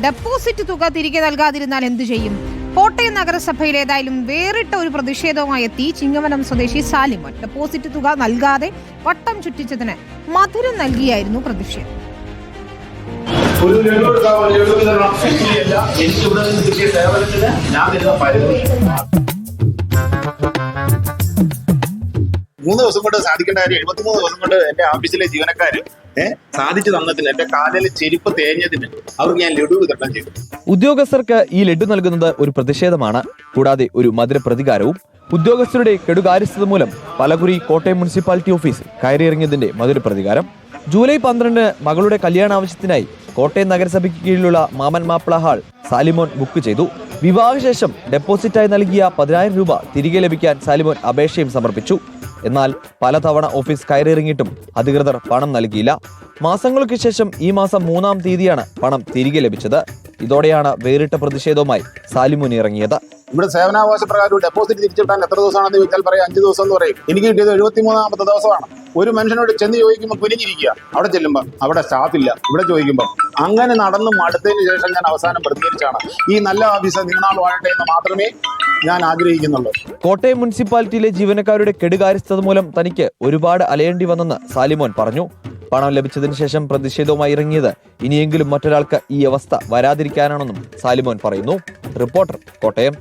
Deposit തുക തിരികെ നൽകാതിരുന്നാൽ എന്തു ചെയ്യും? കോട്ടയം നഗരസഭയിൽ ഏതായാലും വേറിട്ട ഒരു പ്രതിഷേധവുമായി എത്തി ചിങ്ങവനം സ്വദേശി സാലിമോൻ. ഡെപ്പോസിറ്റ് തുക നൽകാതെ വട്ടം ചുറ്റിച്ചതിന് മധുരം നൽകിയായിരുന്നു പ്രതിഷേധം. ഒരു ഞാൻ മൂന്ന് ദിവസം കൊണ്ട് സാധിക്കേണ്ട കാര്യം എഴുപത്തിമൂന്ന് ദിവസം കൊണ്ട് എന്റെ ഓഫീസിലെ ജീവനക്കാർ സാധിച്ചു തന്നതിന് എന്റെ കാലിൽ ചെരുപ്പ് തേഞ്ഞതിന് അവർ ഞാൻ ലഡു വിതരണം ചെയ്തു. ഉദ്യോഗസ്ഥർക്ക് ഈ ലഡു നൽകുന്നത് ഒരു പ്രതിഷേധമാണ്. കൂടാതെ ഒരു മധുര പ്രതികാരവും ഉദ്യോഗസ്ഥരുടെ കെടുകാര്യസ്ഥത മൂലം പലകുറി കോട്ടയം മുനിസിപ്പാലിറ്റി ഓഫീസ് കയറിയിറങ്ങിയതിന്റെ മധുര പ്രതികാരം ജൂലൈ പന്ത്രണ്ടിന് മകളുടെ കല്യാണ ആവശ്യത്തിനായി കോട്ടയം നഗരസഭയ്ക്ക് കീഴിലുള്ള മാമൻ മാപ്പിള ഹാൾ സാലിമോൻ ബുക്ക് ചെയ്തു. വിവാഹശേഷം ഡെപ്പോസിറ്റായി നൽകിയ പതിനായിരം രൂപ തിരികെ ലഭിക്കാൻ സാലിമോൻ അപേക്ഷയും സമർപ്പിച്ചു. എന്നാൽ പലതവണ ഓഫീസ് കയറിയിറങ്ങിയിട്ടും അധികൃതർ പണം നൽകിയില്ല. മാസങ്ങൾക്ക് ശേഷം ഈ മാസം മൂന്നാം തീയതിയാണ് പണം തിരികെ ലഭിച്ചത്. ഇതോടെയാണ് വേറിട്ട പ്രതിഷേധവുമായി സാലിമുനി ഇറങ്ങിയത്. ഇവിടെ സേവനാവകാശ പ്രകാരം ഡെപ്പോസിറ്റ് തിരിച്ചിട്ടാൻ എത്ര ദിവസമാണെന്ന് ചോദിച്ചാൽ പറയാം അഞ്ച് ദിവസം എന്ന് പറയും. എനിക്ക് കിട്ടിയത് എഴുപത്തിമൂന്നാമത്തെ ദിവസമാണ്. ഒരു മനുഷ്യനോട് ചെന്ന് ചോദിക്കുമ്പോൾ കുനിഞ്ഞിരിക്കുക. അവിടെ ചെല്ലുമ്പോൾ അവിടെ സ്റ്റാഫ് ഇല്ല. ഇവിടെ ചോദിക്കുമ്പോൾ അങ്ങനെ നടന്നും മടുത്തതിന് ശേഷം ഞാൻ അവസാനം പ്രതികരിച്ചാണ്. ഈ നല്ല ഓഫീസർ നീണാൾ വാഴട്ടെ എന്ന് മാത്രമേ ഞാൻ ആഗ്രഹിക്കുന്നുള്ളത് കോട്ടയം മുനിസിപ്പാലിറ്റിയിലെ ജീവനക്കാരുടെ കെടുകാര്യസ്ഥത മൂലം തനിക്ക് ഒരുപാട് അലയേണ്ടി വന്നെന്ന് സാലിമോൻ പറഞ്ഞു. പണം ലഭിച്ചതിന് ശേഷം പ്രതിഷേധവുമായി ഇറങ്ങിയത് ഇനിയെങ്കിലും മറ്റൊരാൾക്ക് ഈ അവസ്ഥ വരാതിരിക്കാനാണെന്നും സാലിമോൻ പറയുന്നു. റിപ്പോർട്ടർ കോട്ടയം.